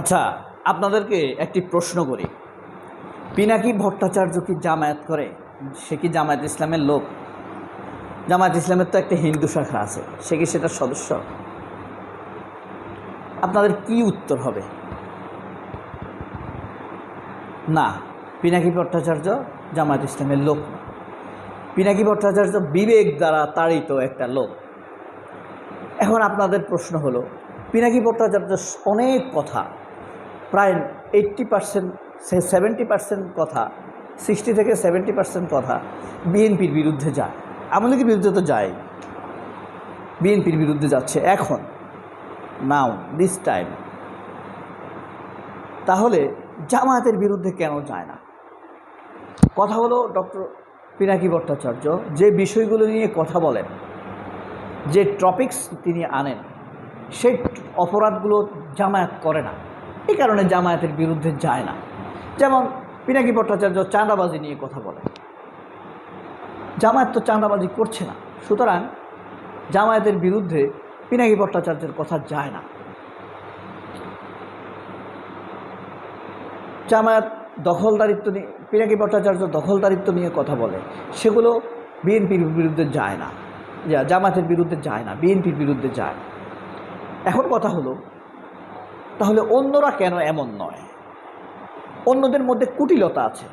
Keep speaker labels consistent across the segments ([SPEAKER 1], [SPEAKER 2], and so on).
[SPEAKER 1] আচ্ছা আপনাদেরকে একটি প্রশ্ন করি। পিনাকি ভট্টাচার্য কি জামায়াত করে? সে কি জামায়াত ইসলামের লোক? জামায়াত ইসলামের তো একটা হিন্দু শাখা আছে, সে কি সেটার সদস্য? আপনাদের কি উত্তর হবে? না, পিনাকি ভট্টাচার্য জামায়াত ইসলামের লোক পিনাকি ভট্টাচার্য বিবেক দ্বারা তাড়িত একটা লোক। এখন আপনাদের প্রশ্ন হলো, পিনাকি ভট্টাচার্য অনেক কথা প্রায় এইট্টি পার্সেন্ট সেভেন্টি পার্সেন্ট কথা সিক্সটি থেকে সেভেন্টি পার্সেন্ট কথা বিএনপির বিরুদ্ধে যায়। আমাদের বিরুদ্ধে তো যায়। বিএনপির বিরুদ্ধে যাচ্ছে। এখন নাও দিস টাইম তাহলে জামায়াতের বিরুদ্ধে কেন যায় না? কথা হলো ডক্টর পিনাকি ভট্টাচার্য যে বিষয়গুলো নিয়ে কথা বলেন, যে টপিকস তিনি আনেন, সেই অপরাধগুলো জামায়াত করে না। এই কারণে জামায়াতের বিরুদ্ধে যায় না। যেমন পিনাকি ভট্টাচার্য চাঁদাবাজি নিয়ে কথা বলে। জামায়াত তো চাঁদাবাজি করছে না। সুতরাং জামায়াতের বিরুদ্ধে পিনাকি ভট্টাচার্যের কথা যায় না। জামায়াত দখলদারিত্ব নিয়ে, পিনাকি ভট্টাচার্য দখলদারিত্ব নিয়ে কথা বলে। সেগুলো বিএনপির বিরুদ্ধে যায় না। জামায়াতের বিরুদ্ধে যায় না, বিএনপির বিরুদ্ধে যায়। এখন কথা হলো তাহলে অন্যরা কেন এমন নয়? অন্যদের মধ্যে কুটিলতা আছে।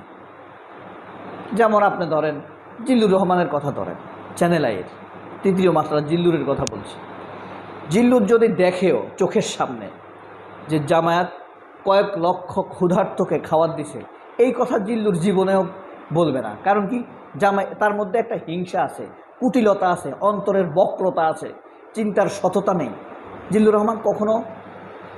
[SPEAKER 1] যেমন আপনি ধরেন, জিল্লুর রহমানের কথা ধরেন, চ্যানেল আইয়ের, তৃতীয় মাত্রা জিল্লুরের কথা বলছি। জিল্লুর যদি দেখেও চোখের সামনে যে জামায়াত কয়েক লক্ষ ক্ষুধার্তকে খাবার দিছে, এই কথা জিল্লুর জীবনেও বলবে না। কারণ কি? জামাই, তার মধ্যে একটা হিংসা আছে, কুটিলতা আছে, অন্তরের বক্রতা আছে, চিন্তার সততা নেই। জিল্লুর রহমান কখনো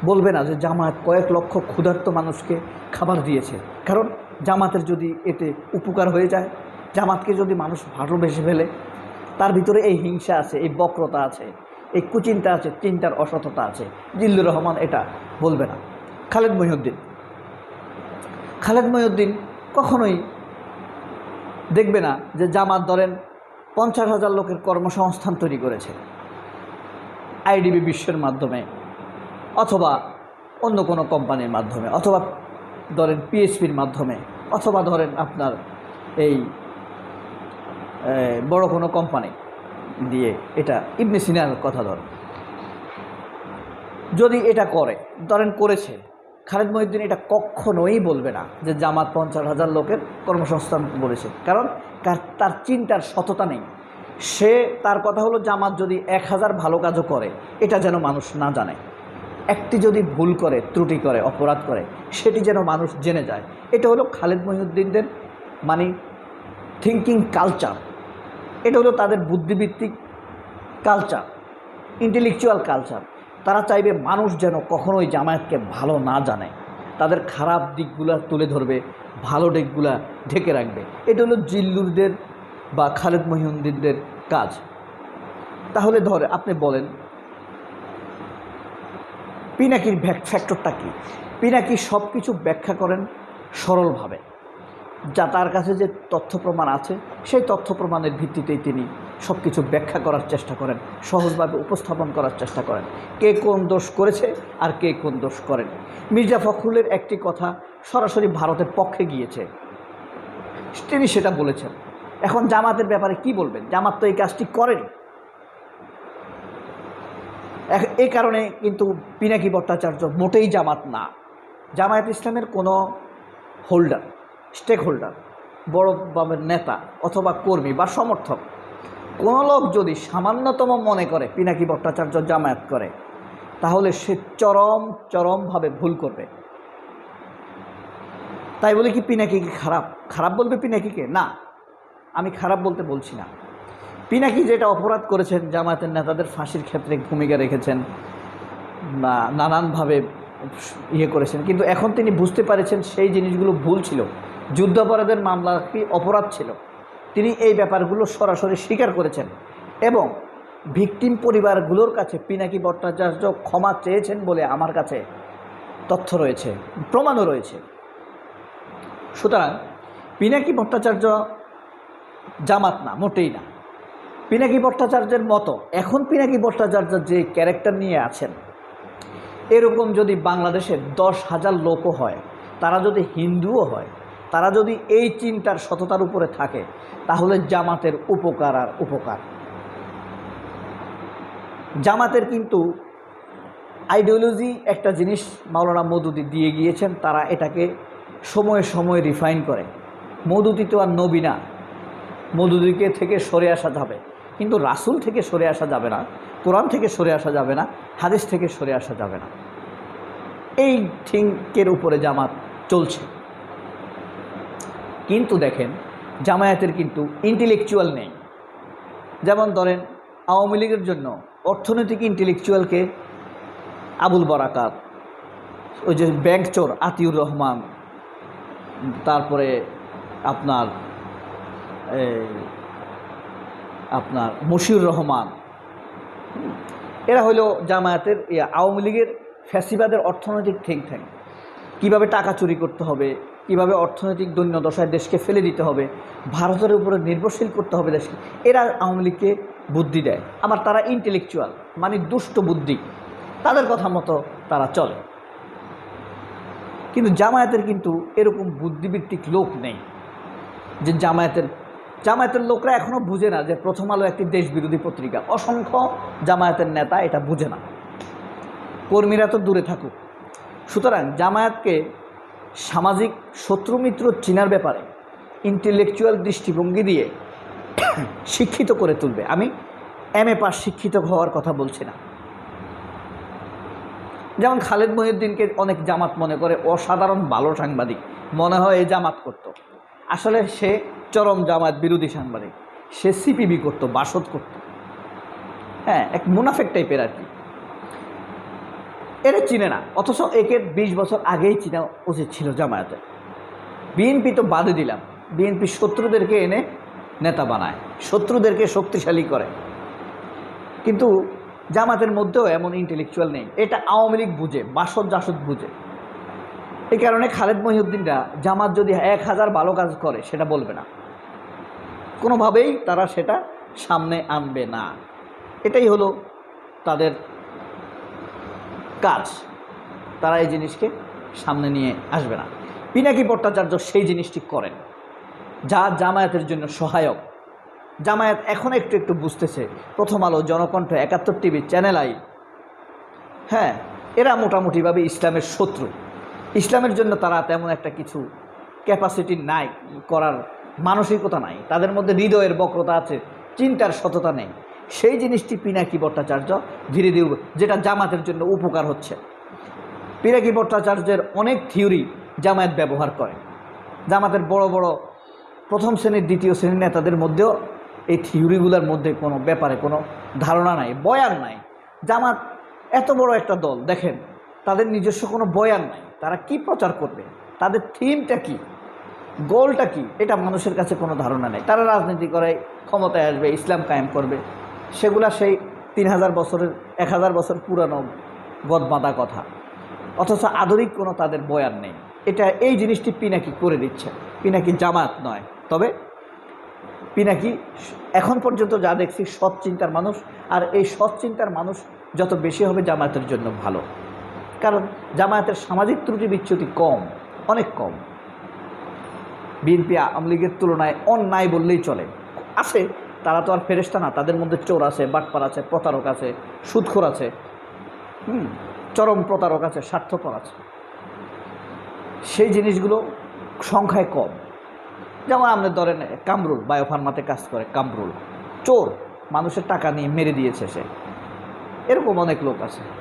[SPEAKER 1] বলবে না যে জামায়াত কয়েক লক্ষ ক্ষুধার্ত মানুষকে খাবার দিয়েছে। কারণ জামাতের যদি এতে উপকার হয়ে যায়, জামাতকে যদি মানুষ ভালোবেসে ফেলে, তার ভিতরে এই হিংসা আছে, এই বক্রতা আছে, এই কুচিন্তা আছে, চিন্তার অসততা আছে। জিল্লুর রহমান এটা বলবে না। খালেদ মহিউদ্দিন। খালেদ মহিউদ্দিন কখনোই দেখবে না যে জামাত ধরেন পঞ্চাশ হাজার লোকের কর্মসংস্থান তৈরি করেছে। আইডিবি বিশ্বের মাধ্যমে। অথবা অন্য কোনো কোম্পানির মাধ্যমে, অথবা ধরেন পিএসপির মাধ্যমে, অথবা ধরেন আপনার এই বড় কোনো কোম্পানি দিয়ে এটা, ইবনে সিনার কথা ধরেন। যদি এটা করে, ধরেন করেছে, খালেদ মহিউদ্দিন এটা কখনোই বলবে না যে জামাত পঞ্চাশ হাজার লোকের কর্মসংস্থান বলেছে। কারণ তার- তার চিন্তার সততা নেই। সে, তার কথা হলো জামাত যদি এক হাজার ভালো কাজও করে, এটা যেন মানুষ না জানে। একটি যদি ভুল করে, ত্রুটি করে, অপরাধ করে, সেটি যেন মানুষ জেনে যায়। এটা হলো খালেদ মহিউদ্দিনদের মানে থিঙ্কিং কালচার এটা হলো তাদের বুদ্ধিভিত্তিক কালচার ইন্টেলেকচুয়াল কালচার তারা চাইবে মানুষ যেন কখনোই জামায়াতকে ভালো না জানে। তাদের খারাপ দিকগুলো তুলে ধরবে, ভালো দিকগুলা ঢেকে রাখবে। এটা হলো জিল্লুরদের বা খালেদ মহিউদ্দিনদের কাজ। তাহলে ধরে, আপনি বলেন পিনাকির ফ্যাক্টরটা কী? পিনাকি সব কিছু ব্যাখ্যা করেন সরলভাবে। যা তার কাছে যে তথ্য প্রমাণ আছে, সেই তথ্য প্রমাণের ভিত্তিতেই তিনি সব কিছু ব্যাখ্যা করার চেষ্টা করেন, সহজভাবে উপস্থাপন করার চেষ্টা করেন। কে কোন দোষ করেছে আর কে কোন দোষ করেন? মির্জা ফখরুলের একটি কথা সরাসরি ভারতের পক্ষে গিয়েছে। তিনি সেটা বলেছেন। এখন জামাতের ব্যাপারে কি বলবেন? জামাত তো এই কাজটি করেনি। এই কারণে কিন্তু পিনাকি ভট্টাচার্য মোটেই জামাত না। জামায়াত ইসলামের কোনো হোল্ডার স্টেক হোল্ডার বড় বাবের নেতা অথবা কর্মী বা সমর্থক, কোনো লোক যদি সামান্যতম মনে করে পিনাকি ভট্টাচার্য জামায়াত করে, তাহলে সে চরম, চরমভাবে ভুল করবে। তাই বলে কি পিনাকি খারাপ? খারাপ বলবে পিনাকিকে? না, আমি খারাপ বলতে বলছি না। পিনাকি যেটা অপরাধ করেছেন জামায়াতের নেতাদের ফাঁসির ক্ষেত্রে ভূমিকা রেখেছেন বা নানানভাবে ইয়ে করেছেন, কিন্তু এখন তিনি বুঝতে পারেছেন সেই জিনিসগুলো ভুল ছিল। যুদ্ধাপরাধের মামলা কি অপরাধ ছিল? তিনি এই ব্যাপারগুলো সরাসরি স্বীকার করেছেন এবং ভিকটিম পরিবারগুলোর কাছে পিনাকি ভট্টাচার্য ক্ষমা চেয়েছেন বলে আমার কাছে তথ্য রয়েছে, প্রমাণও রয়েছে। সুতরাং পিনাকি ভট্টাচার্য জামাত না, মোটেই না। পিনাকি ভট্টাচার্যের মতো এখন পিনাকি ভট্টাচার্য যে ক্যারেক্টার নিয়ে আছেন, এরকম যদি বাংলাদেশে দশ হাজার লোকও হয়, তারা যদি হিন্দুও হয়, তারা যদি এই চিন্তার সততার উপরে থাকে, তাহলে জামাতের উপকার আর উপকার। জামাতের কিন্তু আইডিওলজি একটা জিনিস মাওলানা মধুদি দিয়ে গিয়েছেন, তারা এটাকে সময়ে সময়ে রিফাইন করে। মধুদি তো আর নবী না। মধুদিকে থেকে সরে আসা যাবে। কিন্তু রাসুল থেকে সরে আসা যাবে না, কোরআন থেকে সরে আসা যাবে না, হাদিস থেকে সরে আসা যাবে না। এই থিঙ্কের উপরে জামাত চলছে। কিন্তু দেখেন, জামায়াতের কিন্তু ইন্টেলেকচুয়াল নেই। যেমন ধরেন, আওয়ামী লীগের জন্য অর্থনৈতিক ইন্টেলেকচুয়ালকে আবুল বরাকাত, ওই যে ব্যাংক চোর আতিউর রহমান, তারপরে আপনার আপনার মশিউর রহমান। এরা হলো জামায়াতের আওয়ামী লীগের ফ্যাসিবাদের অর্থনৈতিক থিঙ্ক ট্যাঙ্ক কীভাবে টাকা চুরি করতে হবে, কীভাবে অর্থনৈতিক দৈন্য দৈন্যদশায় দেশকে ফেলে দিতে হবে, ভারতের উপরে নির্ভরশীল করতে হবে দেশকে। এরা আওয়ামী লীগকে বুদ্ধি দেয়। আবার তারা ইন্টেলেকচুয়াল মানে দুষ্ট বুদ্ধি। তাদের কথা মতো তারা চলে। কিন্তু জামায়াতের কিন্তু এরকম বুদ্ধিভিত্তিক লোক নেই যে জামায়াতের জামায়াতের লোকরা এখনও বুঝে না যে প্রথম আলো একটি দেশ বিরোধী পত্রিকা। অসংখ্য জামায়াতের নেতা এটা বুঝে না। কর্মীরা তো দূরে থাকুক। সুতরাং জামায়াতকে সামাজিক শত্রুমিত্র চিনার ব্যাপারে ইন্টেলেকচুয়াল দৃষ্টিভঙ্গি দিয়ে শিক্ষিত করে তুলবে। আমি এম এ পাস শিক্ষিত হওয়ার কথা বলছি না। যেমন খালেদ মহিউদ্দিনকে অনেক জামাত মনে করে, অসাধারণ ভালো সাংবাদিক। মনে হয় এই জামাত করত। আসলে সে চরম জামাত বিরোধী সাংবাদিক। সে সিপিবি করতো, বাসদ করত। হ্যাঁ এক মুনাফেক টাইপের আর কি। এরা চিনে না, অথচ একে বিশ বছর আগেই চিনা উচিত ছিল জামায়াতে। বিএনপি তো বাদে দিলাম। বিএনপি শত্রুদেরকে এনে নেতা বানায়, শত্রুদেরকে শক্তিশালী করে। কিন্তু জামাতের মধ্যেও এমন ইন্টেলেকচুয়াল নেই। এটা আওয়ামী লীগ বুঝে বাসদ জাসদ বুঝে। এই কারণে খালেদ মহিউদ্দিনরা জামাত যদি এক হাজার ভালো কাজ করে, সেটা বলবে না। কোনোভাবেই তারা সেটা সামনে আনবে না। এটাই হলো তাদের কাজ। তারা এই জিনিসকে সামনে নিয়ে আসবে না। পিনাকি ভট্টাচার্য সেই জিনিসটি করেন, যা জামায়াতের জন্য সহায়ক। জামায়াত এখন একটু একটু বুঝতেছে, প্রথম আলো, জনকণ্ঠ, একাত্তর টিভি, চ্যানেল আই। হ্যাঁ এরা মোটামুটিভাবে ইসলামের শত্রু। ইসলামের জন্য তারা তেমন একটা কিছু ক্যাপাসিটি নাই, করার মানসিকতা নাই। তাদের মধ্যে হৃদয়ের বক্রতা আছে, চিন্তার সততা নেই। সেই জিনিসটি পিনাকি ভট্টাচার্য ধীরে ধীরে যেটা জামাতের জন্য উপকার হচ্ছে। পিনাকি ভট্টাচার্যের অনেক থিওরি জামায়াত ব্যবহার করে। জামাতের বড় বড় প্রথম শ্রেণির, দ্বিতীয় শ্রেণির নেতাদের মধ্যেও এই থিওরিগুলোর মধ্যে কোনো ব্যাপারে কোনো ধারণা নাই, বয়ান নাই। জামাত এত বড় একটা দল, দেখেন তাদের নিজস্ব কোনো বয়ান নাই। তারা কি প্রচার করবে? তাদের থিমটা কি? গোলটা কি? এটা মানুষের কাছে কোনো ধারণা নেই। তারা রাজনীতি করে, ক্ষমতায় আসবে, ইসলাম কায়েম করবে। সেগুলা সেই তিন হাজার বছরের, এক হাজার বছর পুরানো গদবাঁধা কথা। অথচ আধুনিক কোনো তাদের বয়ান নেই। এটা এই জিনিসটি পিনাকি করে দিচ্ছে। পিনাকি জামাত নয়। তবে পিনাকি এখন পর্যন্ত যা দেখছি, সৎ চিন্তার মানুষ। আর এই সৎ চিন্তার মানুষ যত বেশি হবে জামায়াতের জন্য ভালো। কারণ জামায়াতের সামাজিক ত্রুটি বিচ্যুতি কম, অনেক কম। বিএনপি আওয়ামী লীগের তুলনায় অন্যায় বললেই চলে। আছে, তারা তো আর ফেরেস্তা না, তাদের মধ্যে চোর আছে, বাটপার আছে, প্রতারক আছে, সুদখোর আছে, হুম, চরম প্রতারক আছে, স্বার্থপর আছে। সেই জিনিসগুলো সংখ্যায় কম। যেমন আমাদের ধরেন, কামরুল বায়োফার্মাতে কাজ করে, কামরুল। চোর, মানুষের টাকা নিয়ে মেরে দিয়েছে সে। এরকম অনেক লোক আছে।